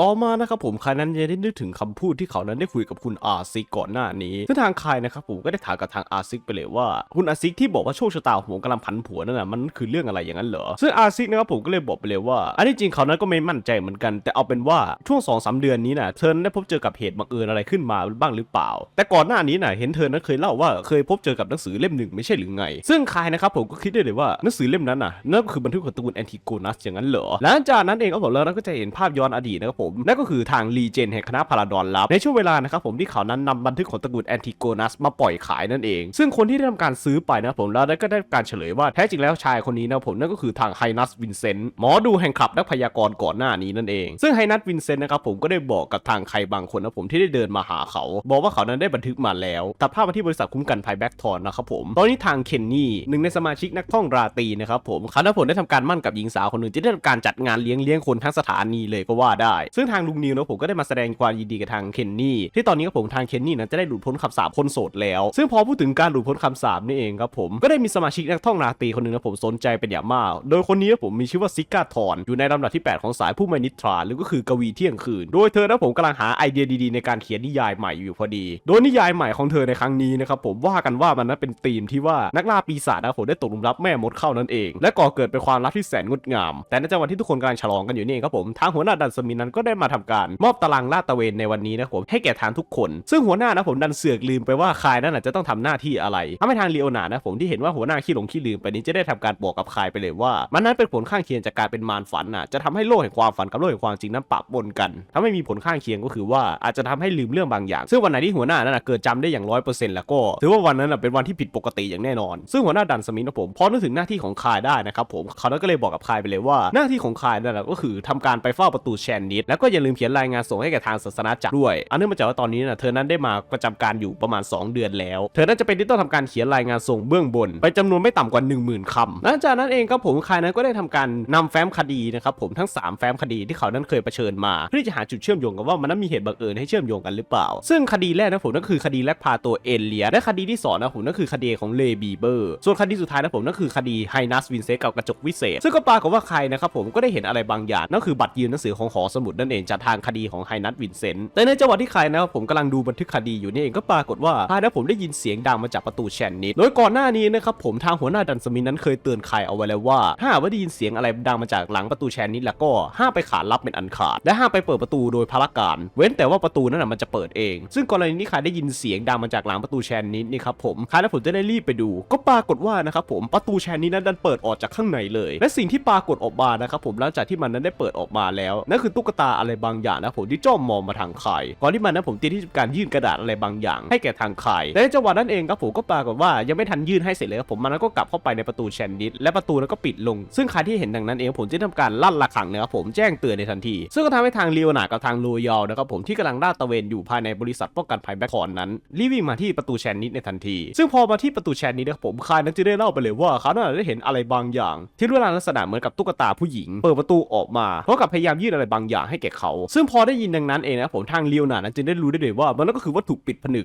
ต่อมานะครับผมคายนั้นยังได้นึกถึงคำพูดที่เขานั้นได้คุยกับคุณอาซิกก่อนหน้านี้ซึ่งทางคายนะครับผมก็ได้ถามกับทางอาซิกไปเลยว่า คุณอาซิกที่บอกว่าโชคชะตาของผมกำลังผันผวนนั่นน่ะมันคือเรื่องอะไรอย่างนั้นเหรอซึ่งอาซิกนะครับผมก็เลยบอกไปเลยว่า อันที่จริงเขานั้นก็ไม่มั่นใจเหมือนกัน แต่เอาเป็นว่าช่วง2อสเดือนนี้น่ะเธอได้พบเจอกับเหตุบังเอิญอะไรขึ้นมาบ้างหรือเปล่า แต่ก่อนหน้านี้น่ะเห็นเธอนั้นเคยเล่าว่าเคยพบเจอกับหนังสือเล่มหนึ่งไม่ใช่หรือไง ซึ่งคายนะครับผมก็คิดได้เลยว่าหนังสือเล่มนั้นน่ะนั่นก็คือบันทึกของตระกูลแอนติโกนัสอย่างนั้นเหรอหลังจากนั้นเองก็บอกแล้วเราก็จะเห็นภาพย้อนอดีตนะครับผมนั่นก็คือทางรีเจนแห่งคณะพาราดอนลับในช่วงเวลานะครับผมที่เขานั้นนำบันทึกของตระกูลแอนติโกนัสมาปล่อยขายนั่นเอง ซึ่งคนที่ได้ทำการซื้อไปนะครับผมแล้วก็ได้การเฉลยว่าแท้จริงแล้วชายคนนี้นะครับผมนั่นก็คือทางไฮนัสวินเซนต์หมอดูแห่งคลับนักพยากรณ์ก่อนหน้านี้นั่นเอง ซึ่งไฮนัสวินเซนต์นะครับผมก็ได้บอกกับทางใครบางคนนะผมที่ได้เดินมาหาเขา บอกว่าเขานั้นได้บันทึกมาแล้วตัดภาพมาที่บริษัทคุ้มกันภัยแบ็กทอนนะครับผมตอนนี้ทางเคนนี่หนึ่งในสมาชิกนักท่องราตรีนะครับผมเขาได้ผลได้ทำการมั่นกับหญิงสาวคนหนึ่งที่ได้ทำการจัดงานเลี้ยงเลี้ยงคนทั้งสถานีเลยก็ว่าได้ซึ่งทางลุงนิวนะผมก็ได้มาแสดงความยินดีกับทางเคนนี่ที่ตอนนี้ครับผมทางเคนนี่นั้นจะได้หลุดพ้นคำสาปคนโสดแล้ว ซึ่งพอพูดถึงการหลุดพ้นคำสาปนี่เองครับผมก็ได้มีสมาชิกนักท่องราตรีคนหนึ่งนะผมสนใจเป็นอย่างมาก โดยคนนี้นะผมมีชื่อว่าซิก้าทอนอยู่ในลำดับที่ 8 ของสายผู้ไม่นิทราหรือก็คือกวีเที่ยงคืน โดยเธอนะผมกำลังหาไอเดียดีๆในการเขียนนิยายใหม่อยู่พอดี โดยนิยายใหม่ของเธอในครั้งนี้นะครับผมว่ากันว่ามันนั้นเป็นธีมที่ว่านักล่าปีศาจนะผมได้ตกหลุมรักแม่มดเข้านั่นเอง และก่อเกิดเป็นความรักที่แสนงดงาม แต่ในจังหวะที่ทุกคนกำลังฉลองกันอยู่นี่ครับผมทางหัวหน้าดันสมินนั้นก็ได้มาทำการมอบตารางลาดตระเวนในวันนี้นะผมให้แก่ทางทุกคน ซึ่งหัวหน้านะผมดันเสือกลืมไปว่าคายนั่นนะจะต้องทำหน้าที่อะไรทำให้ทางลีโอนานะผมที่เห็นว่าหัวหน้าขี้หลงขี้ลืมไปนี้จะได้ทำการบอกกับคายไปเลยว่า มันนั้นเป็นผลข้างเคียงจากการเป็นมารฝันน่ะจะทำให้โลกแห่งความฝันกับโลกแห่งความจริงนั้นปะปนกันถ้าไม่มีผลข้างเคียงก็คือว่าอาจจะทำให้ลืมเรื่องบางอย่าง ซึ่งวันไหนที่หัวหน้านั้นนะเกิดจำได้อย่างร้อยเปอร์เซ็นต์แล้วก็ถือว่าวันนั้นนะเป็นวันที่ผิดปกติอย่างแน่นอน ซึ่งหัวหน้าดันสมิธนะผมพอนึกถึงหน้าที่ของคายได้นะครับผมเขาก็เลยบอกกับคายไปเลยว่าหน้าที่ของคายนั่นแหละก็คือทำการไปเฝ้าประตูแชนนิดแล้วก็อย่าลืมเขียนรายงานส่งให้แก่ทางศาสนาจักรด้วย อันเนื่องมาจากว่าตอนนี้นะเธอนั้นได้มาประจำการอยู่ประมาณ 2 เดือนแล้ว เธอน่าจะเป็นที่ต้องทำการเขียนรายงานส่งเบื้องบน ไปจำนวนไม่ต่ำกว่า 1 0,000คำหลังจากนั้นเองครับผมคายนั้นก็ได้ทำการนำแฟ้มคดีนะครับผมทั้ง 3 แฟ้มคดีที่เขานั้นเคยเผชิญมา เพื่อที่จะหาจุดเชื่อมโยงกันว่ามันนั้นมีเหตุบังเอิญให้เชื่อมโยงกันหรือเปล่า ซึ่งคดีแรกนะผมนั่นคือคดีแลกพาตัวเอเลียและคดีที่สองนะผมนั่นคือคดีของเลบีเบอร์ ส่วนคดีสุดท้ายนะผมนั่นคือคดีไฮนัสวินเซกับกระจกวิเศษ ซึ่งก็ปรากฏว่าใครนะครับผมก็ได้เห็นอะไรบางอย่างนั่นคือบัตรยืนหนังสือของหอสมุดนั่นเองจากทางคดีของไฮนัสวินเซนต์แต่ในจังหวะที่ใครนะครับผมกำลังดูบันทึกคดีอยู่นี่เองก็ปรากฏว่าใครนะผมได้ยินเสียงดังมาจากประตูแชนนิดโดยก่อนหน้านี้นะครับผมทางหัวหน้าดันสมินนั้นเคยเตือนใครเอาไว้แล้วว่า ถ้าว่าได้ยินเสียงอะไรดังมาจากหลังประตูแชนนิดแล้วก็ห้ามไปขานรับเป็นอันขาด และห้ามไปเปิดประตูโดยพละการ เว้นแต่ว่าประตูนั้นนะมันจะเปิดเอง ซึ่งกรณีนี้ใครได้ยินเสียงดังมาจากหลังประตูแชนนิดนี่ครับผมใครและผมจะได้รีบไปดู ก็ปรากฏว่านะครับผมประตูแชนนิดนั้นดันเปิดออกจากข้างในเลย และสิ่งที่ปรากฏออกมานะครับผมหลังจากที่มันนั้นได้เปิดออกมาแล้วนั่นคือตุ๊กตาอะไรบางอย่างนะผมที่จ้องมองมาทางใครก่อนที่มันนะผมเตรียมที่จะการยื่นกระดาษอะไรบางอย่าง ให้แก่ทางใครแต่ในจังหวะนั้นเองครับผมก็ปรากฏว่ายังไม่ทันยื่นให้เสร็จเลยครับผมมันก็กลับเข้าไปในประตูแชนดิสและประตูนั้นก็ปิดลง ซึ่งใครที่เห็นดังนั้นเองผมจะทำการลั่นระฆังนะครับผมแจ้งเตือนในทันที ซึ่งก็ทำให้ทางเลียวนากับทางโรยอลนะครับผมที่กำลังลาดตะเวนอยู่ภายในบริษัทป้องกันภัยแบคคอนนั้นรีบวิ่งมาที่ประตูแชนนิสในทันที ซึ่งพอมาที่ประตูแชนนิสนะครับผมคายนั้นจะได้เล่าไปเลยว่าเขาน่าได้เห็นอะไรบางอย่าง ที่รูปร่างลักษณะเหมือนกับตุ๊กตาผู้หญิง เปิดประตูออกมาพราะกับพยายามยื่นอะไรบางอย่างให้แก่เขา ซึ่งพอได้ยินดังนั้นเองนะผมทางลียวนานั้นจึงได้รู้ได้เลยว่ามันก็คือวัตถุปิดผนึก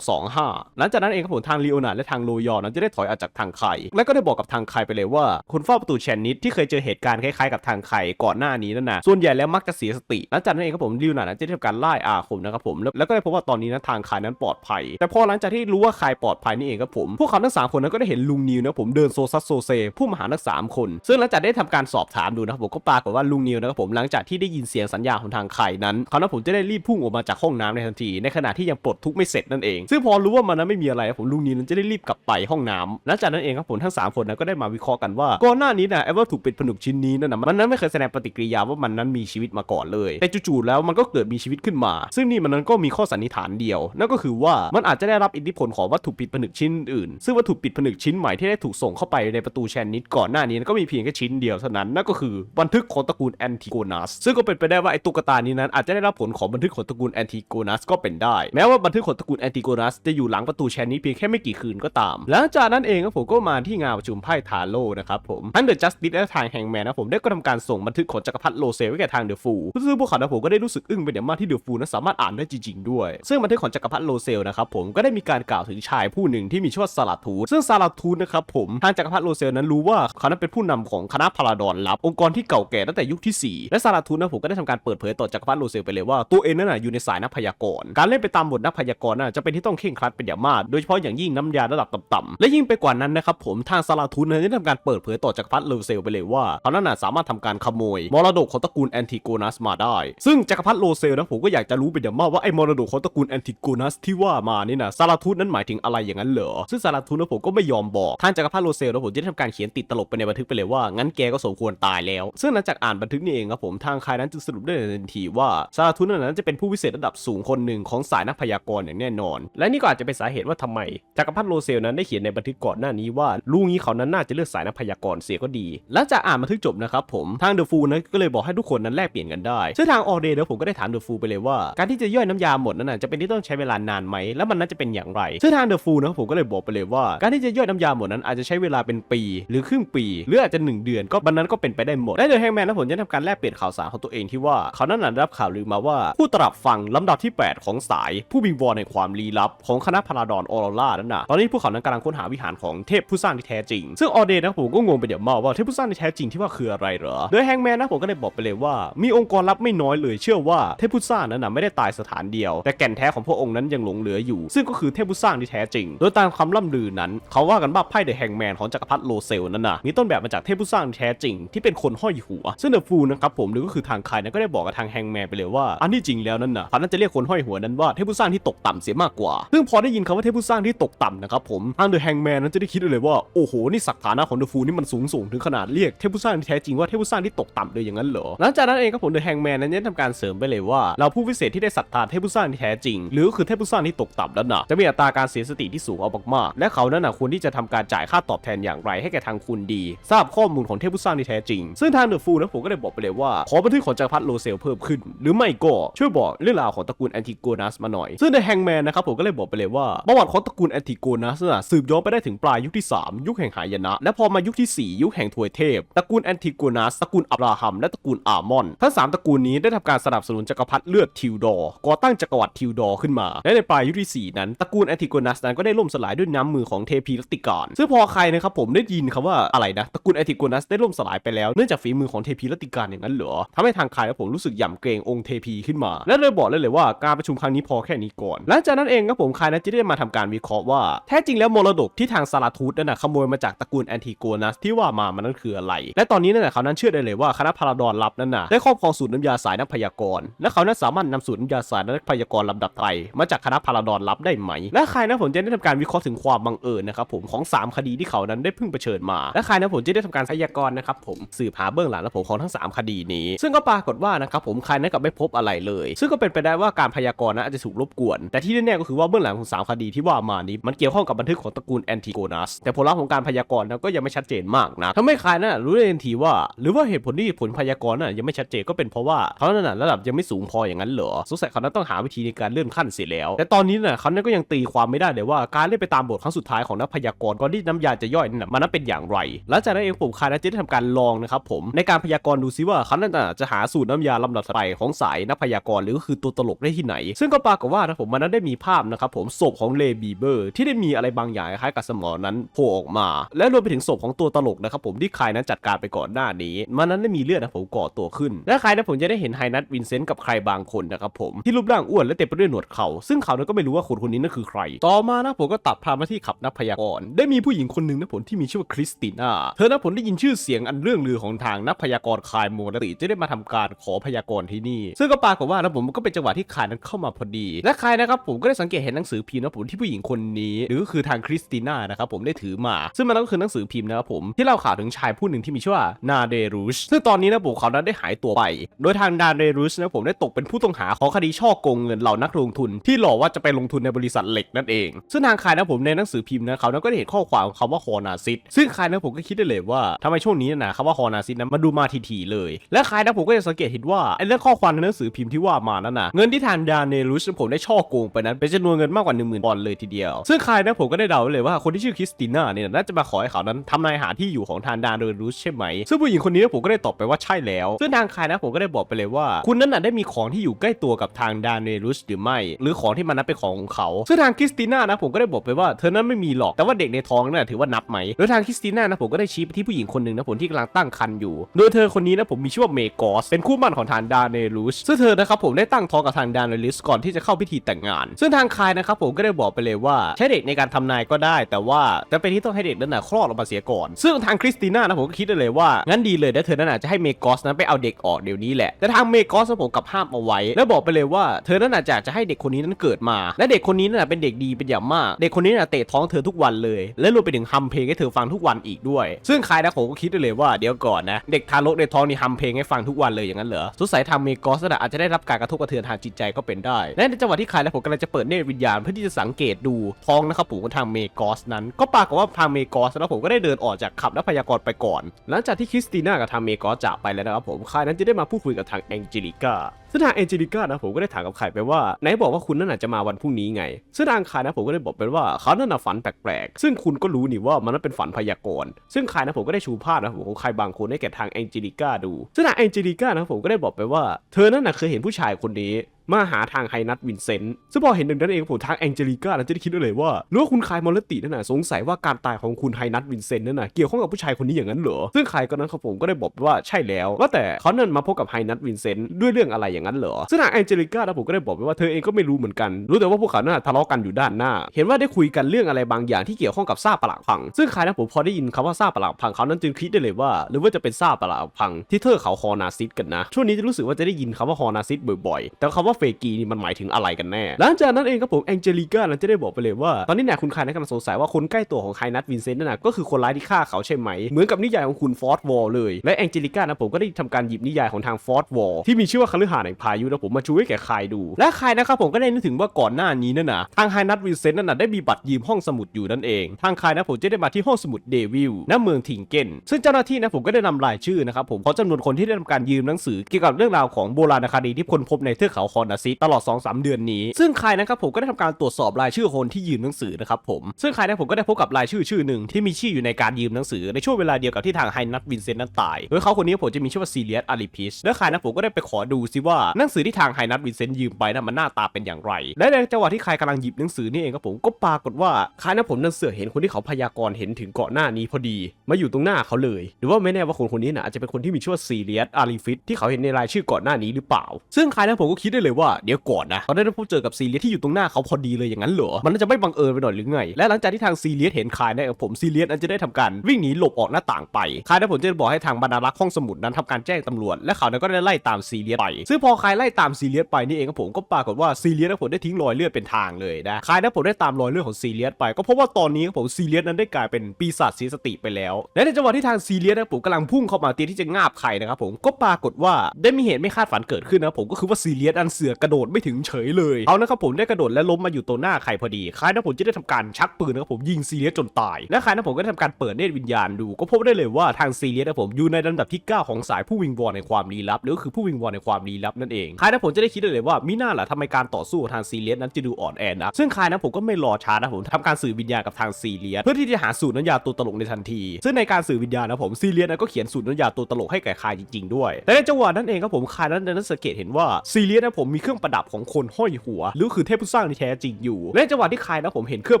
30625 หลังจากนั้นเองครับผมทางลีโอนาร์ดและทางโรยอนั้นจะได้ถอยออกจากทางไข่และก็ได้บอกกับทางไข่ไปเลยว่าคนเฝ้าประตูแชนนิดที่เคยเจอเหตุการณ์คล้ายๆกับทางไข่ก่อนหน้านี้นั่นนะส่วนใหญ่แล้วมักจะเสียสติหลังจากนั้นเองครับผมลีโอนาร์ดจะได้ทำการไล่อาคมนะครับผมแล้วก็ได้พบว่าตอนนี้นะทางไข่นั้นปลอดภัย แต่พอหลังจากที่รู้ว่าไข่ปลอดภัยนี่เองครับผมพวกเขาทั้งสามคนนั้นก็ได้เห็นลุงนิวนะผมเดินโซซัสโซเซผู้มหาทั้งสามคน ซึ่งหลังจากได้ทำการสอบถามดูนะครับผมก็ปรากฏว่าลุงนิวนะครับผมหลังจากที่ได้ยินเสียงสัญญาณของทางไข่นั้นเขานะผมจะได้รีบพุ่งออกมาจากห้องน้ำในทันที ในขณะที่ยังปลดทุกไม่เสร็จนั่นเอง ซึ่งพอรู้ว่ามันนั้นไม่มีอะไรผมลุงนิวนั้นจะได้รีบกลับไปห้องน้ำหลังจากนั้นเองครับผมทั้งสามคนนั้นก็ได้มาวิเคราะห์กันว่าก่อนหน้านี้นะไอ้วัตถุเป็นผนึกชิ้นนี้นั่นนะมันนั้นไม่เคยแสดงปฏิกิริยาว่ามันนั้นมีชีวิตมาก่อนเลยแต่จู่ๆแล้วมันก็เกิดมีชีวิตขึ้นมา ซึ่งนี่มันนั้นก็มีข้อสันนิษฐานเดียว นั่นก็คือว่ามันอาจจะได้รับอิทธิพลของวัตถุปิดผนึกชิ้นอื่น ซึ่งวัตถุปิดผนึกชิ้นใหม่ที่ได้ถูกส่งเข้าไปในประตูแชนนิดก่อนหน้านี้ก็มีเพียงแค่ชิ้นเดียวเท่านั้นนั่นก็คือบันทึกของตระกูลแอนติโกนัสซึ่งก็เป็นเป็นไปได้ว่าไอ้ตุ๊กตานี้นั้นอาจจะได้รับผลของบันทึกของตระกูลแอนติโกนัสก็เป็นได้ แม้ว่าบันทึกของตระกูลแอนติโกนัสจะอยู่หลังประตูแชนนี้เพียงแค่ไม่กี่คืนก็ตาม หลังจากนั้นเองครับผมก็มาที่งานประชุมไพ่ทาโร่นะครับผมทั้งเดอะจัสติสและทางแฮงแมนนะผมได้ก็ทำการส่งบันทึกของจักรพรรดิโลเซลให้แก่ทางเดอะฟูซึ่งพวกเขานะผมก็ได้รู้สึกอึ้งเป็นอย่างมากที่เดอะฟูนั้นสามารถอ่านได้จริง ๆ ด้วย ซึ่งบันทึกของจักรพรรดิโลเซลนะครับผมก็ได้มีการกล่าวถึงชายผู้หนึ่งที่มีชื่อว่าซาลาทูซึ่งซาลาทูนะครับผมทางจักรพรรดิโลเซลนั้นรู้ว่าเขานั้นเป็นผู้นำของคณะพาราดอนลับองค์กรที่เก่าแก่ตั้งแต่ยุคที่ 4 และซาลาทูนะผมก็ได้ทำการเปิดเผยต่อจักรพรรดิโรเซลไปเลยว่าตัวเองนั่นน่ะอยู่ในสายนักพยากรณ์การเล่นไปตามบทนักพยากรณ์น่ะจะเป็นที่ต้องเคร่งครัดเป็นอย่างมากโดยเฉพาะอย่างยิ่งน้ำยาระดับต่ำๆและยิ่งไปกว่านั้นนะครับผมทางซาลาทุนได้ทำการเปิดเผยต่อจักรพรรดิโรเซลไปเลยว่าเขานั้นน่ะสามารถทำการขโมยมรดกของตระกูลแอนติโกนัสมาได้ ซึ่งจักรพรรดิโรเซลนะผมก็อยากจะรู้เป็นอย่างมากว่าไอ้มรดกของตระกูลแอนติโกนัสที่ว่ามานี่นะซาลาทุนนั้นหมายถึงอะไรอย่างนั้นเหรอซึ่งซาลาทุนนะผมก็ไม่ยอมบอกทางจักรพรรดิโรเซลนะผมจะได้ทำการเขียนติดตลกไปในบันทึกไปเลยว่างั้นแกก็สมควรตายแล้ว ซึ่งหลังจากอ่านบันทึกนี่เองครับผมทางคายนั้นจึงสรุปได้ในทันทีว่าซาทุนนั้นจะเป็นผู้วิเศษระดับสูงคนหนึ่งของสายนักพยากรณ์อย่างแน่นอน และนี่ก็อาจจะเป็นสาเหตุว่าทำไมจักรพรรดิโรเซลนั้นได้เขียนในบันทึกก่อนหน้านี้ว่าลูกนี้เขานั้นน่าจะเลือกสายนักพยากรณ์เสียก็ดีหลังจากอ่านบันทึกจบนะครับผมทางเดอะฟูนั้นก็เลยบอกให้ทุกคนนั้นแลกเปลี่ยนกันได้ซึ่งทางออเดย์เดี๋ยวผมก็ได้ถามเดอะฟูไปเลยว่าการที่จะย่อยน้ำยาหมดนั้นนะจะเป็นที่ต้องใช้เวลานานไหมแล้วมันน่าจะเป็นอย่างไรซึ่งทางเดอะฟูนะผมก็เลยบอกไปเลยว่า การที่จะย่อยน้ำยาหมดนั้นอาจจะใช้เวลาเป็นปี หรือครึ่งปี หรืออาจจะหนึ่งเดือนก็บันนั้นก็เป็นไปได้หมดและเดอะแฮงแมนนะผมจะทำการแลกเปลี่ยนข่าวสารของตัวเองที่ว่าเขานั้นนะได้รับข่าวลือมาว่าผู้ตรับฟังลำดับที่ 8 ของสาย ผู้วิงวอนในความลี้ลับ ของคณะพาราดอนออโรรานั่นนะตอนนี้พวกเขานั้นกำลังค้นหาวิหารของเทพผู้สร้างที่แท้จริง ซึ่งออเดย์นะผมก็งงไปเดี๋ยวมาว่าเทพผู้สร้างที่แท้จริงที่ว่าคืออะไรเหรอ โดยแฮงแมนนะผมก็ได้บอกไปเลยว่า มีองค์กรลับไม่น้อยเลยเชื่อว่าเทพผู้สร้างนั้นนะไม่ได้ตายสถานเดียว แต่แก่นแท้ของพระองค์นั้นยังหลงเหลืออยู่ ซึ่งก็คือเทพผู้สร้างที่แท้จริง โดยตามคำล่ำลือนั้น เขาว่ากันว่าไพ่เดอะแฮงแมนของจักรพรรดิโลเซลนั้นนะมีต้นแบบมาจากเทพผู้สร้างที่แท้จริงที่เป็นคนห้อยหัวซึ่งเดอะฟูนะครับผมหรือก็คือทางใครนั้นก็ได้บอกกับทางแฮงแมนไปเลยว่า อันที่จริงแล้วนั้นนะเขานั้นจะเรียกคนห้อยหัวนั้นว่าเทพผู้สร้างที่ตกต่ำเสียมากกว่า ซึ่งพอได้ยินคำว่าเทพผู้สร้างที่ตกต่ำนะครับผมทางเดอะแฮงแมนนั้นจะได้คิดเลยว่าโอ้โหนี่ศักดิ์ฐานะของเดอะฟูนี่มันสูงส่งถึงขนาดเรียกเทพผู้สร้างที่แท้จริงว่าเทพผู้สร้างที่ตกต่ำเลยอย่างนั้นเหรอหลังจากนั้นเองครับผมเดอะแฮงแมนนั้นได้ทำการเสริมไปเลยว่าเราผู้วิเศษที่ได้ศรัทธาเทพผู้สร้างที่แท้จริง หรือคือเทพผู้สร้างที่ตกต่ำนั้นน่ะจะมีอัตราการเสียสติที่สูงเอามากๆและเขานั้นน่ะควรที่จะทำการจ่ายค่าตอบแทนอย่างไรให้แก่ทางคุณดี ทราบข้อมูลของเทพผู้สร้างที่แท้จริง ซึ่งทางเดอะฟูนะผมก็ได้บอกไปเลยว่าขอบันทึกของจักรพรรดิโลเซลเพิ่มขึ้น หรือไม่ก็ช่วยบอกเรื่องราวของตระกูลแอนติโกนัสมาหน่อย ซึ่งในแฮงแมนนะครับผมก็เลยบอกไปเลยว่าประวัติของตระกูลแอนติโกนัสน่ะสืบย้อนไปได้ถึงปลายยุคที่ 3 ยุคแห่งหายนะ และพอมายุคที่ 4 ยุคแห่งทวยเทพตระกูลแอนติโกนัสตระกูลอับราฮัมและตระกูลอามอนทั้งสามตระกูลนี้ได้ทำการสนับสนุนจักรพรรดิเลือดทิวดอร์ก่อตั้งจักรวรรดิทิวดอร์ขึ้นมา และในปลายยุคที่ 4 นั้นตระกูลแอนติโกนัสนั้นก็ได้ล่มสลายด้วยน้ำมือของเทพีรัติการซึ่งพอใครนะครับผมได้ยินคำว่าอะไรนะตระกูลแอนติโกนัสได้ล่มสลายไปแล้วเนื่องจากฝีมือของเทพีรัติการอย่างนั้นเหรอทำให้ทางใครและผมรู้สึกหย่ำเกรงองค์เทพีขึ้นมา และเลยบอกเลยเลยว่าการประชุมครั้งนี้พอแค่นี้ก่อนหลังจากนั้นเองครับผมใครนั้นจะได้มาทำการวิเคราะห์ว่าแท้จริงแล้วมรดกที่ทางซาลาทูสนั่นนะขโมยมาจากตระกูลแอนติโกนัสที่ว่ามามันนั่นคืออะไร และตอนนี้นั่นนะเขานั้นเชื่อได้เลยว่าคณะพาราดอนลับนั่นน่ะได้ครอบครองสูตรน้ำยาสายนักพยากรณ์และเขานั้นสามารถนำสูตรน้ำยาสายนักพยากรณ์ลำดับไตรมาจากคณะพาราดอนลับได้ไหม และใครนะผมจะได้ทำการวิเคราะห์ถึงความบังเอิญนะครับผมของ 3 คดีที่เขานั้นได้เพิ่งเผชิญมา และใครนะผมจะได้ทำการพยากรณ์นะครับผมสืบหาเบื้องหลังและผมของทั้ง 3 คดีนี้ ซึ่งก็ปรากฏว่านะครับผมใครนั้นกลับไม่พบอะไรเลย ซึ่งก็เป็นไปได้ว่าการพยากรณ์นั้นอาจจะถูกรบกวน แต่ที่แน่ๆก็คือว่าเบื้องหลังของสามคดีที่ว่ามานี้มันเกี่ยวข้องกับบันทึกของตระกูลแอนติโกนัสแต่ผลลัพธ์ของการพยากรณ์นั้นก็ยังไม่ชัดเจนมากนะทำให้ใครนั้นรู้ได้ทันทีว่า หรือว่าเหตุผลที่ผลพยากรณ์นั้นยังไม่ชัดเจนก็เป็นเพราะว่าเขานั้นนะระดับยังไม่สูงพออย่างนั้นเหรอสงสัยเขานั้นต้องหาวิธีในการเลื่อนขั้นเสียแล้ว แต่ตอนนี้น่ะเขานั้นก็ยังตีความไม่ได้เลยว่าการเล่นไปตามบทครั้งสุดท้ายของนักพยากรณ์ก่อนที่น้ำยาจะย่อยนั่นนะมันนั้นเป็นอย่างไร หลังจากนั้นเองผมคายนั้นจะได้ทำการลองนะครับผมในการพยากรณ์ดูซิว่าเขานั้นจะหาสูตรน้ำยาลำดับถัดไปของสายนักพยากรณ์หรือก็คือตัวตลกได้ที่ไหน ซึ่งก็ปรากฏว่านะผมมันนั้นได้มีภาพนะครับผมศพของเลบีเบอร์ ที่ได้มีอะไรบางอย่างคล้ายกับสมองนั้นโผล่ออกมา และรวมไปถึงศพของตัวตลกนะครับผมที่คายนั้นจัดการไปก่อนหน้านี้ มันนั้นได้มีเลือดนะผมก่อตัวขึ้น และใครนะผมจะได้เห็นไฮนัทวินเซนต์กับใครบางคนนะครับผมที่รูปร่างอ้วนและเต็มไปด้วยหนวดเขาซึ่งเขานั้นก็ไม่รู้ว่าคนคนนี้นั่นคือใคร ต่อมานะผมก็ตัดพามาที่ขับนักพยากรณ์ได้มีผู้หญิงคนหนึ่งนะผมที่มีชื่อว่าคริสติน่าเธอนะผมได้ยินชื่อเสียงอันเรื่องลือของทางนักพยากรณ์คายโมนติจะได้มาทำการขอพยากรณ์ที่นี่ ซึ่งก็ปรากฏว่านะผมมันก็เป็นจังหวะที่คายนั้นเข้ามาพอดี และคายนะครับผมก็ได้สังเกตเห็นหนังสือพิมพ์นะผมที่ผู้หญิงคนนี้หรือคือทางคริสติน่านะครับผมได้ถือมา ซึ่งมันก็คือหนังสือพิมพ์นะครับผมที่เล่าข่าวถึงชายผู้หนึ่งที่มีชื่อว่านาเดรุชซึ่งตอนนี้นะผมเขานั้นได้หายตัวไป โดยทางนาเดรุชนะผมได้ตกเป็นผู้ต้องหาของคดีช่อโกงเงินเหล่านักลงทุน ที่หลอกว่าจะไปลงทุนในบริษัทเหล็กนั่นเอง ซึ่งทางคายนะผมในหนังสือพิมพ์นะเขานั้นก็ได้เห็นข้อความคำว่าฮอนาซิตซึ่งคายนะผมก็คิดได้เลยว่าทำไมช่วงนี้นะคำว่าฮอนาซิตนั้นมาดูมาทีๆเลย และคายนะผมก็จะสังเกตเห็นว่าไอ้เรื่องข้อความในหนังสือพิมพ์ที่ว่ามานั้นนะเงินที่ทางดานเนรุชผมได้ช่อโกงไปนั้นเป็นจำนวนเงินมากกว่า1 0,000ปอนด์เลยทีเดียว ซึ่งคายนะผมก็ได้เดาไว้เลยว่าคนที่ชื่อคริสติน่าเนี่ยน่าจะมาขอให้เขานั้นทำนายหาที่อยู่ของทางดานเนรุชใช่ไหม ซึ่งผู้หญิงคนนี้ผมก็ได้ตอบไปว่าใช่แล้ว ซึ่งทางคายนะผมก็ได้บอกไปเลยว่า คุณนั้นน่ะได้มีของที่อยู่ใกล้ตัวกับทางดานเนรุชหรือไม่ หรือของที่มันนั้นเป็นของของเขา ซึ่งทางคริสติน่านะผมก็ได้บอกไปว่าเธอนั้นไม่มีหรอกแต่ว่าเด็กในท้องนั่นนะถือว่านับไหมโดยทางคริสติน่านะผมก็ได้ชี้ไปที่ผู้หญิงคนหนึ่งนะผมที่กำลังตั้งครรภ์อยู่ โดยเธอคนนี้นะผมมีชื่อว่าเมกอสเปเป็นคู่หมั่นของทางดานเนลูสซึ่งเธอนะครับผมได้ตั้งท้องกับทางดานเนลูสก่อนที่จะเข้าพิธีแต่งงาน ซึ่งทางคายนะครับผมก็ได้บอกไปเลยว่าใช้เด็กในการทำนายก็ได้ แต่ว่าจะเป็นที่ต้องให้เด็กนั้นนะคลอดออกมาเสียก่อน ซึ่งทางคริสติน่านะผมก็คิดได้เลยว่างั้นดีเลยนะเธอนั้นน่ะจะให้เมกอสนั้นไปเอาเด็กออกเดี๋ยวนี้แหละแต่ทางเมกอสนะผมกับห้ามเอาไว้ แล้วบอกไปเลยว่าเธอนั้นน่ะอากจะให้เด็กคนนี้นั้นเกิดมา และเด็กคนนี้น่ะเป็นเด็กดีเป็นอย่างมาก เด็กคนนี้น่ะเตะท้องเธอทุกวันเลย และรวมไปถึงฮัมเพลงให้เธอฟังทุกวันอีกด้วย ซึ่งคายนะผมก็คิดได้เลยว่าเดี๋ยวก่อนนะเด็กทารกในท้องนี่ฮัมเพลงให้ฟังทุกวันเลยอย่างนั้นเหรอสุสัยทางเมกอสนะอาจจะได้รับการกระทบกระเทือนทางจิตใจก็เป็นได้และในจังหวะที่คายและผมกำลังจะเปิดเนตรวิญญาณเพื่อที่จะสังเกตดูท้องนะครับผมของทางเมกอสนั้น ก็ปรากฏว่าทางเมกอสแล้วผมก็ได้เดินออกจากขับและพยากรณ์ไปก่อน หลังจากที่คริสติน่ากับทางเมกอสจากไปแล้วนะครับผมคายนั้นจะได้มาพูดคุยกับทางแองเจลิก้า ซึ่งทางเอเจลิก้านะผมก็ได้ถามกับไข่ไปว่าไหนบอกว่าคุณนั่นน่ะจะมาวันพรุ่งนี้ไง ซึ่งทางคายนะผมก็ได้บอกไปว่าเขานั่นน่ะฝันแปลกๆ ซึ่งคุณก็รู้นี่ว่ามันนั้นเป็นฝันพยากรณ์ ซึ่งคายนะผมก็ได้ชูภาพนะผมของไข่บางคนให้แก่ทางเอเจลิก้าดู ซึ่งทางเอเจลิก้านะผมก็ได้บอกไปว่า เธอนั่นน่ะเคยเห็นผู้ชายคนนี้ มาหาทางไฮนัทวินเซนต์ซึ่งพอเห็นดังนั้นเองผมทางแองเจลิก้านั้นจะได้คิดเลยว่าหรือว่าคุณคายมอลตินั่นน่ะสงสัยว่าการตายของคุณไฮนัทวินเซนต์นั่นน่ะเกี่ยวข้องกับผู้ชายคนนี้อย่างนั้นเหรอซึ่งคายก็นั้นครับผมก็ได้บอกไปว่าใช่แล้วว่าแต่เขานั่นมาพบกับไฮนัทวินเซนต์ด้วยเรื่องอะไรอย่างนั้นเหรอซึ่งทางแองเจลิก้านะผมก็ได้บอกไปว่าเธอเองก็ไม่รู้เหมือนกัน รู้แต่ว่าพวกเขาน่ะทะเลาะกันอยู่ด้านหน้า เห็นว่าได้คุยกันเรื่องอะไรบางอย่างที่เกี่ยวข้องกับซาปลักพัง ซึ่งคายนะผมพอได้ยินคำว่าซาปลักพังเขานั้นจึงคิดได้เลยว่า หรือว่าจะเป็นซาปลักพังที่เธอเขาฮอนาซิสกันนะช่วงนี้จะรู้สึกว่าจะได้ยินคำว่าฮอนาซิสบ่อยๆแต่คำว่าเฟกีนี่มันหมายถึงอะไรกันแน่ หลังจากนั้นเองครับผมแองเจลิก้านั้นจะได้บอกไปเลยว่า ตอนนี้เนี่ยคุณคายนะกำลังสงสัยว่าคนใกล้ตัวของไฮนัทวินเซนต์นั่นนะก็คือคนร้ายที่ฆ่าเขาใช่ไหม เหมือนกับนิยายของคุณฟอร์ดวอลเลย และแองเจลิก้านะผมก็ได้ทำการหยิบนิยายของทางฟอร์ดวอลที่มีชื่อว่าคฤหาสน์แห่งพายุนะผมมาชูให้แก่คายดู และคายนะครับผมก็ได้นึกถึงว่าก่อนหน้านี้นั่นนะทางไฮนัทวินเซนต์นั่นนะได้มีบัตรยืมห้องสมุดอยู่นั่นเอง ทางคายนะผมจะได้มาที่ห้องสมุดเดวิลณเมืองทิงเกนซึ่งเจ้าหน้าที่นะผมก็ได้นำรายชื่อนะครับผมของจำนวนคนที่ได้ทำการยืมหนังสือเกี่ยวกับเรื่องราวของโบราณคดีที่คนพบในเทือกเขาคอนาซิตลอด 2-3 เดือนนี้ ซึ่งคายนะครับผมก็ได้ทำการตรวจสอบรายชื่อคนที่ยืมหนังสือนะครับผม ซึ่งคายนะผมก็ได้พบกับรายชื่อชื่อหนึ่งที่มีชื่ออยู่ในการยืมหนังสือในช่วงเวลาเดียวกับที่ทางไฮนัทวินเซนต์นั้นตาย โดยเขาคนนี้ผมจะมีชื่อว่าซีเลียสอาริพิชและคายนะผมก็ได้ไปขอดูซิว่าหนังสือที่ทางไฮนัทวินเซนต์ยืมไปนั้นมันหน้าตาเป็นอย่างไร และในจังหวะที่คายกำลังหยิบหนังสือนี่เองครับผมก็ปรากฏว่าคายนะผมนั้นเสือเห็นคนที่เขาพยากรณ์เห็นถึงเกาะหน้านี้พอดี มาอยู่ตรงหน้าเขาเลย หรือว่าไม่แน่ว่าคนคนนี้นะอาจจะเป็นคนที่มีชื่อว่าซีเลียสอาริฟิชที่เขาเห็นในรายชื่อก่อนหน้านี้หรือเปล่า ซึ่งคายนะผมก็คิดได้เลยว่าเดี๋ยวก่อนนะเขาได้พบเจอกับซีเลียสที่อยู่ตรงหน้าเขาพอดีเลยอย่างนั้นเหรอ มันน่าจะไม่บังเอิญไปหน่อยหรือไง และหลังจากที่ทางซีเลียสเห็นคายนะครับผมซีเลียสนั้นจะได้ทำการวิ่งหนีหลบออกหน้าต่างไปคายนะผมจะบอกให้ทางบรรณารักษ์ห้องสมุดนั้นทำการแจ้งตำรวจและเขานั้นก็ได้ไล่ตามซีเลียสไป ซึ่งพอคายไล่ตามซีเลียสไปนี่เองครับผมก็ปรากฏว่าซีเลียสนะผมได้ทิ้งรอยเลือดเป็นทางเลยนะคายนะผมได้ตามรอยเลือดของซีเลียสไป ก็เพราะว่าตอนนี้ครับผมซีเลียสนั้นได้กลายเป็นปีศาจเสียสติไปแล้ว และในจังหวะที่ทางซีเลียสนะผมกำลังพุ่งเข้ามาเตรียมที่จะงาบไข่นะครับผมก็ปรากฏว่าได้มีเหตุไม่คาดฝันเกิดขึ้นนะผมก็คือว่าซีเลียสอันเสืือกกระโดดไม่ถึงเฉยเลยเอานะครับผมได้กระโดดและล้มมาอยู่ตรงหน้าไข่พอดีคายนะผมจะได้ทำการชักปืนนะครับผมยิงซีเลียสจนตาย และคายนะผมก็ได้ทำการเปิดเนตรวิญญาณดู ก็พบได้เลยว่าทางซีเลียสนะผมอยู่ในลำดับที่ 9 ของสายผู้วิงวอนในความลี้ลับหรือคือผู้วิงวอนในความลี้ลับนั่นเองคายนะผมจะได้คิดได้เลยว่ามิน่าล่ะทำไมการต่อสู้ของทางซีเลียสนั้นจะดูอ่อนแอนะซึ่งคายนะผมก็ไม่รอช้านะผมทำการสื่อวิญญาณกับทางซีเลียสเพื่อที่จะหาสูตรน้ำยาตัวตลกในทันที ซึ่งในการสื่อวิญญาณนะผมซีเลียสนะก็เขียนสูตรน้ำยาตัวตลกให้แก่คายจริง ๆ ด้วยและในจังหวะนั้นเองครับผมคายนั้นนั้นสังเกตเห็นว่าซีเลียสนะผมมีเครื่องประดับของคนห้อยหัว หรือคือเทพผู้สร้างที่แท้จริงอยู่ และในจังหวะที่คายนะผมเห็นเครื่อง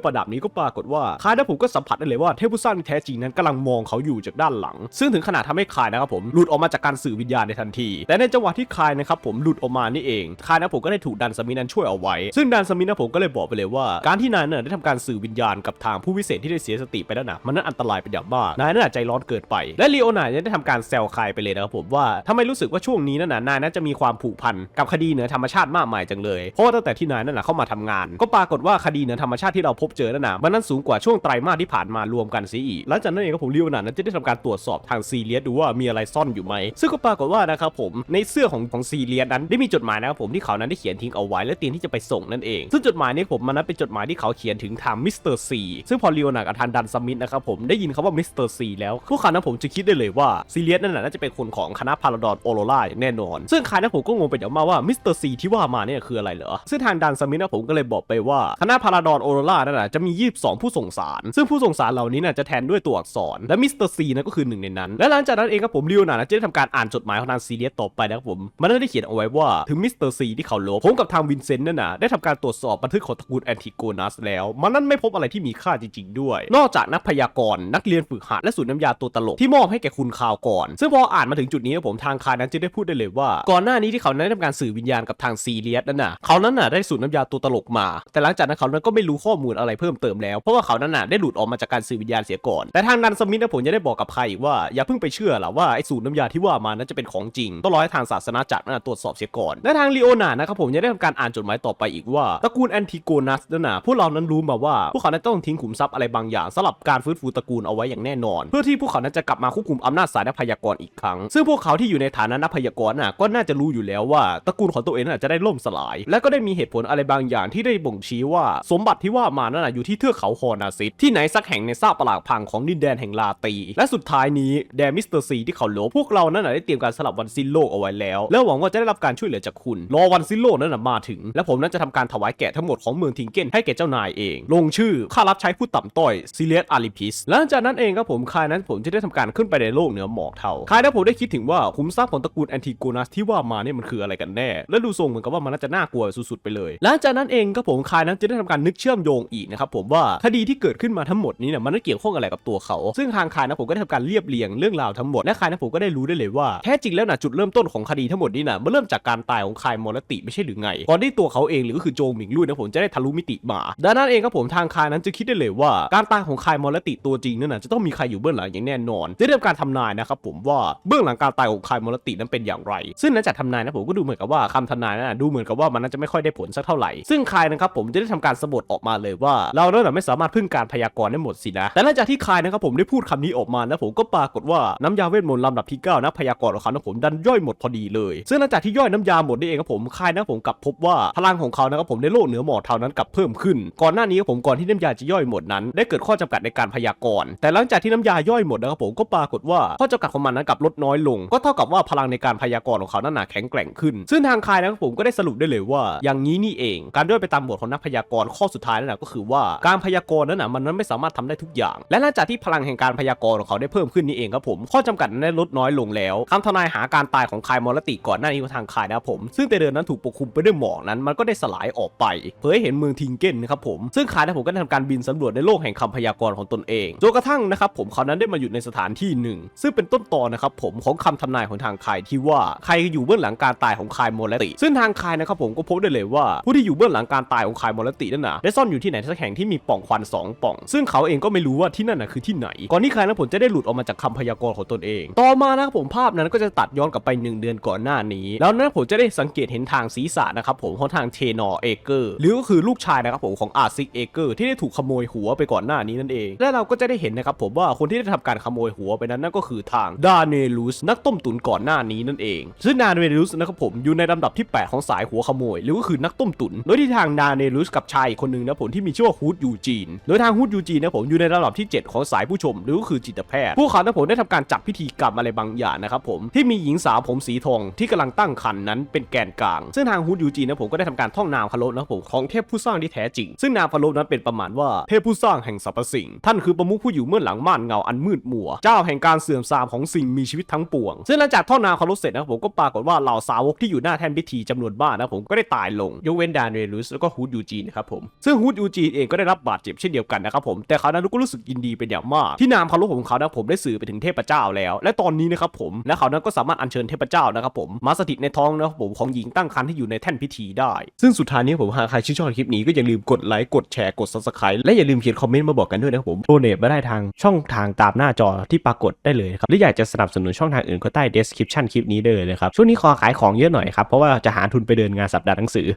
ประดับนี้ก็ปรากฏว่าคายนะผมก็สัมผัสได้เลยว่าเทพผู้สร้างที่แท้จริงนั้นกำลังมองเขาอยู่จากด้านหลัง ซึ่งถึงขนาดทำให้คายนะครับผมหลุดออกมาจากการสื่อวิญญาณในทันทีและในจังหวะที่คายนะครับผมหลุดออกมานี่เองคายนะผมก็ได้ถูกดันสมิธนั้นช่วยเอาไว้ ซึ่งดันสมิธนะผมก็เลยบอกไปเลยว่า การที่นายเนี่ยได้ทำการสื่อวิญญาณกับทางผู้วิเศษที่ได้เสียสติไปแล้วนะมันนั้นอันตรายเป็นอย่างมากนายนั่นนะใจร้อนเกินไป และลีโอนายังได้ทำการแซวคายไปเลยนะครับผมว่าทำไมรู้สึกว่าช่วงนี้นั่นนะนายน่าจะมีความผูกพันกับคดีเหนือธรรมชาติมากมายจังเลย เพราะว่าตั้งแต่ที่นายนั่นนะเข้ามาทำงาน ก็ปรากฏว่าคดีเหนือธรรมชาติที่เราพบเจอนั่นนะมันนั้นสูงกว่าช่วงไตรมาสที่ผ่านมารวมกันเสีอีกหลังจากนั้นเองก็ผมลีโอนานั้นจะได้ทำการตรวจสอบทางซีเลียสดูว่ามีอะไรซ่อนอยู่ไหมซึ่งก็ปรากฏว่านะครับผมในเสื้อของของซีเลียสนั้นได้มีจดหมายนะครับผมที่เขานั้นได้เขียนทิ้งเอาไว้และเตรียมที่จะไปส่งนั่นเอง ซึ่งจดหมายนี้ผมมันนั้นเป็นจดหมายที่เขาเขียนถึงทางมิสเตอร์ซีซึ่งพอลีโอนากับทางดันสมิธนะครับผมได้ยินคำว่ามิสเตอร์ซีแล้วพวกเขานั้นผมจะคิดได้เลยว่าซีเลียสนั่นแหละน่าจะเป็นคนของคณะพาราดอนโอโรราอย่างแน่นอน ซึ่งคายนั้นผมก็งงเป็นอย่างมากว่ามิสเตอร์ซที่ว่ามาเนี่ยคืออะไรเหรอ ซึ่งทางดันสมิธนะผมก็เลยบอกไปว่าคณะพาราดอนโอโรรานั่นแหละจะมี 22 ผู้ส่งสาร ซึ่งผู้ส่งสารเหล่านี้น่ะจะแทนด้วยตัวอักษร และมิสเตอร์ซีนั่นก็คือหนึ่งในนั้น และหลังจากนั้นเองครับผมลีโอนาร์ดจะได้ทำการอ่านจดหมายของทางซีเรียสต่อไปนะครับผม มันได้เขียนเอาไว้ว่าถึงมิสเตอร์ซีที่เขาลบผมกับทางวินเซนต์นั่นน่ะได้ทำการตรวจสอบบันทึกของตระกูลแอนติโกนัสแล้ว มันนั่นไม่พบอะไรที่มีค่าจริงๆด้วย นอกจากนักพยากรณ์นักเรียนฝึกหัดและสูตรน้ำยาตัวตลกที่มอบให้แก่คุณข่าวก่อน ซึ่งพออ่านมาถึงจุดนี้ผมทางคานั้นจะได้พูดได้เลยว่าก่อนหน้านี้ที่เขานั้นได้ทำการสื่อวิญญาณกับทางซีเรียสนั่นน่ะเขานั้นน่ะได้สูตรน้ำยาตัวตลกมา แต่หลังจากนั้นเขานั้นก็ไม่รู้ข้อมูลอะไรเพิ่มเติมแล้ว เพราะว่าเขานั้นน่ะได้หลุดออกมาจากการสื่อวิญญาณเสียก่อน แต่ทางดันสมิธนะผมจะได้บอกกับใครอีกว่าอย่าเพิ่งไปเชื่อหรอกว่าไอ้สูตรน้ำยาที่ว่ามานั้นจะเป็นของจริง ต้องรอให้ทางศาสนาจักรนั้นตรวจสอบเสียก่อน และทางลีโอนานะครับผมยังได้ทำการอ่านจดหมายต่อไปอีกว่าตระกูลแอนติโกนัสนั่นน่ะพวกเรานั้นรู้มาว่าพวกเขานั้นต้องทิ้งขุมทรัพย์อะไรบางอย่างสำหรับการฟื้นฟูตระกูลเอาไว้อย่างแน่นอน เพื่อที่พวกเขานั้นจะกลับมาควบคุมอำนาจสายนักพยากรณ์อีกครั้ง ซึ่งพวกเขาที่อยู่ในฐานะนักพยากรณ์น่ะก็น่าจะรู้อยู่แล้วว่าตระกูลของตัวเองน่ะจะได้ล่มสลาย และก็ได้มีเหตุผลอะไรบางอย่างที่ได้บ่งชี้ว่า สมบัติที่ว่ามานั่นน่ะอยู่ที่เทือกเขาฮอนาซิตที่ไหนสักแห่งในซากปรักพังของดินแดนแห่งลาตี และสุดท้ายนี้แดมิสเตอร์ซีที่เขาลบพวกเรานั่นน่ะได้เตรียมการสลับวันสิ้นโลกเอาไว้แล้ว และหวังว่าจะได้รับการช่วยเหลือจากคุณ รอวันสิ้นโลกนั้นมาถึง และผมนั้นจะทำการถวายแกะทั้งหมดของเมืองทิงเกนให้แก่เจ้านายเอง ลงชื่อข้ารับใช้ผู้ต่ำต้อยซิเลียสอาริพิสหลังจากนั้นเองครับผมคายนั้นผมจะได้ทำการขึ้นไปในโลกเหนือหมอกเทาคายนั้นผมได้คิดถึงว่าขุมทรัพย์ของตระกูลแอนติโกนัสที่ว่ามาเนี่ยมันคืออะไรกันแน่ และดูทรงเหมือนกับว่ามันน่าจะน่ากลัวสุดๆไปเลยหลังจากนั้นเองครับผมคายนั้นจะได้ทำการนึกเชื่อมโยงอีกนะครับผมว่าคดีที่เกิดขึ้นมาทั้งหมดนี้เนี่ยมันได้เกี่ยวข้องอะไรกับตัวเขา ซึ่งทางคายนะผมก็ได้ทำการเรียบเรียงเรื่องราวทั้งหมดและคายนะผมก็ได้รู้ได้เลยว่าแท้จริงแล้วนะจุดเริ่มต้นของคดีทั้งหมดนี้นะมันเริ่มจากการตายของคายมอลติไม่ใช่หรือไงก่อนที่ตัวเขาเองหรือก็คือโจงหมิงลุยนะผมจะได้ทะลุมิติมาดังนั้นเองครับผมทางคายนั้นจะคิดได้เลยว่าการตายของคายมอลติตัวจริงนั่นนะจะต้องมีใครอยู่เบื้องหลังอย่างแน่นอนได้เริ่มการทำนายนะครับผมว่าเบื้องหลังการตายของคายมอลตินั้นเป็นอย่างไร ซึ่งหลังจากทำนายนะผมก็ดูเหมือนกับว่าคำทำนายนั้นนะดูเหมือนกับว่ามันน่าจะไม่ค่อยได้ผลสักเท่าไหร่ ซึ่งคายนะครับผมจะได้ทำการสะบดออกมาเลยว่า เราเริ่มไม่สามารถพึ่งการพยากรณ์ได้หมดสินะ แต่หลังจากที่คายนะครับผมได้พูดคำนี้ออกมานะผมก็ปรากฏว่าน้ำยาเวทมนต์ลำดับที่9นักพยากรณ์ของเขานะผมดันย่อยหมดพอดีเลย ซึ่งหลังจากที่ย่อยน้ำยาหมดนี่เองครับผมคายนะผมกลับพบว่าพลังของเขานะครับผมในโลกเหนือหมอกเท่านั้นกลับเพิ่มขึ้น ก่อนหน้านี้ครับผมก่อนที่น้ำยาจะย่อยหมดนั้น ได้เกิดข้อจำกัดในการพยากรณ์แต่หลังจากที่น้ำยาย่อยหมดนะครับผมก็ปรากฏว่าข้อจำกัดของมันนั้นกลับลดน้อยลง ก็เท่ากับว่าพลังในการพยากรณ์ของเขานั้นหนาแข็งแกร่งขึ้น ซึ่งทางคายนะผมก็ได้สรุปได้เลยว่า อย่างนี้นี่เอง การย่อยไปตามบทของนักพยากรณ์ข้อสุดท้ายนั่นะก็คือว่าการพยากรณ์นั้นนะมันนั้นไม่สามารถทำได้ทุกอย่าง และหลังจากที่พลังแห่งการพยากรณ์ของเขาได้เพิ่มขึ้นนี่เองครับผม ข้อจำกัดนั้นได้ลดน้อยลงแล้วคำทนายหาการตายของคายมอลติก่อนหน้านี้ของทางคายนะครับผม ซึ่งแต่เดิมนั้นถูกปกคลุมไปด้วยหมอกนั้นมันก็ได้สลายออกไป เผยให้เห็นเมืองทิงเก้นนะครับผมซึ่งคายนะผมก็ได้ทำการบินสำรวจในโลกแห่งคำพยากรณ์ของตนเองจนกระทั่งนะครับผมเขานั้นได้มาอยู่ในสถานที่หนึ่ง ซึ่งเป็นต้นตอนะครับผมของคำทำนายของทางคายที่ว่าใครอยู่เบื้องหลังการตายของคายมอลติซงทางคายนะครับผมก็พบได้เลยว่า ผู้ที่อยู่เบื้องหลังการตายของคายมอลตินั่นนะได้ซ่อนอยู่ที่ไหนสักแห่งที่มีปล่องควันสองปล่อง ซึ่งเขาเองก็ไม่รู้ว่าที่นั่นนะคือที่ไหน ก่อนที่คายนะผมจะได้หลุดออกมาจากคำพยากรณ์ของตนเอง ต่อมานะครับผมภาพนั้นก็จะตัดย้อนกลับไปหนึ่งเดือนก่อนหน้านี้ แล้วนั้นผมจะได้สังเกตเห็นทางศีรษะนะครับผมของทางเทนอร์เอเกอร์หรือก็คือลูกชายนะครับผมของอาซิกเอเกอร์ที่ได้ถูกขโมยหัวไปก่อนหน้านี้นั่นเอง และเราก็จะได้เห็นนะครับผมว่าคนที่ได้ทำการขโมยหัวไปนั้นนั่นก็คือทางดาเนลูสนักต้มตุ๋นก่อนหน้านี้นั่นเองซึ่งดาเนลูสนะครับผมอยู่ในลำดับที่8 ของสายหัวขโมย หรือก็คือนักต้มตุ๋นโดยที่ทางดาเนลูสกับชายอีกคนหนึ่งนะผมที่มีชื่อว่าฮูดยูจีนโดยทางฮูดยูจีนนะผมอยู่ในลำดับที่ 7 ของสายผู้ชม หรือก็คือจิตแพทย์พวกเขานะผมได้ทำการจับพิธีกรรมอะไรบางอย่างนะครับผมที่มีหญิงสาวผมสีทองที่กำลังตั้งครรภ์นั้นเป็นแกนกลาง ซึ่งทางฮูดยูจีนนะผมก็ได้ทำการท่องนามคารพนะผมของเทพผู้สร้างที่แท้จริง ซึ่งนามคารพนั้นเป็นประมาณว่าเทพผู้สร้างแห่งสรรพสิ่ง ท่านคือประมุขผู้อยู่เมื่อหลังม่านเงาอันมืดมัว เจ้าแห่งการเสื่อมทรามของสิ่งมีชีวิตทั้งปวง ซึ่งหลังจากท่องนามคารพเสร็จนะผมก็ปรากฏว่าเหล่าสาวกที่อยู่หน้าแท่นพิธีจำนวนมากนะผมก็ได้ตายลงยกเว้นดานเรลุสแล้วก็ฮูดยูจีนนะครับผมซึ่งฮูดยูจีนเองก็ได้รับบาดเจ็บเช่นเดียวกันนะครับผมแต่เขานั้นก็รู้สึกยินดีเป็นอย่างมาก ที่นามคารพของเขานะผมได้สื่อไปถึงเทพเจ้าแล้ว และตอนนี้นะครับผมและเขานั้นก็สามารถอัญเชิญเทพเจ้านะครับผมมาสถิตในท้องนะครับผมของหญิงตั้งครรภ์ที่อยู่ในแท่นพิธีได้ ซึ่งสุดท้ายนี้ผมหากใครชื่นชอบคลิปนี้ก็อย่าลืมกดไลค์กดแชร์กด subscribe และอย่าลืมเขียนคอมเมนต์มาบอกกันด้วยนะครับผมโดเนทมาได้ทางช่องทางตามหน้าจอที่ปรากฏได้เลยครับหรืออยากจะสนับสนุนช่องทางอื่นก็ใต้ description คลิปนี้ได้เลยนะครับช่วงนี้ขอขายของเยอะหน่อยครับเพราะว่าจะหาทุนไปเดินงานสัปดาห์หนังสือ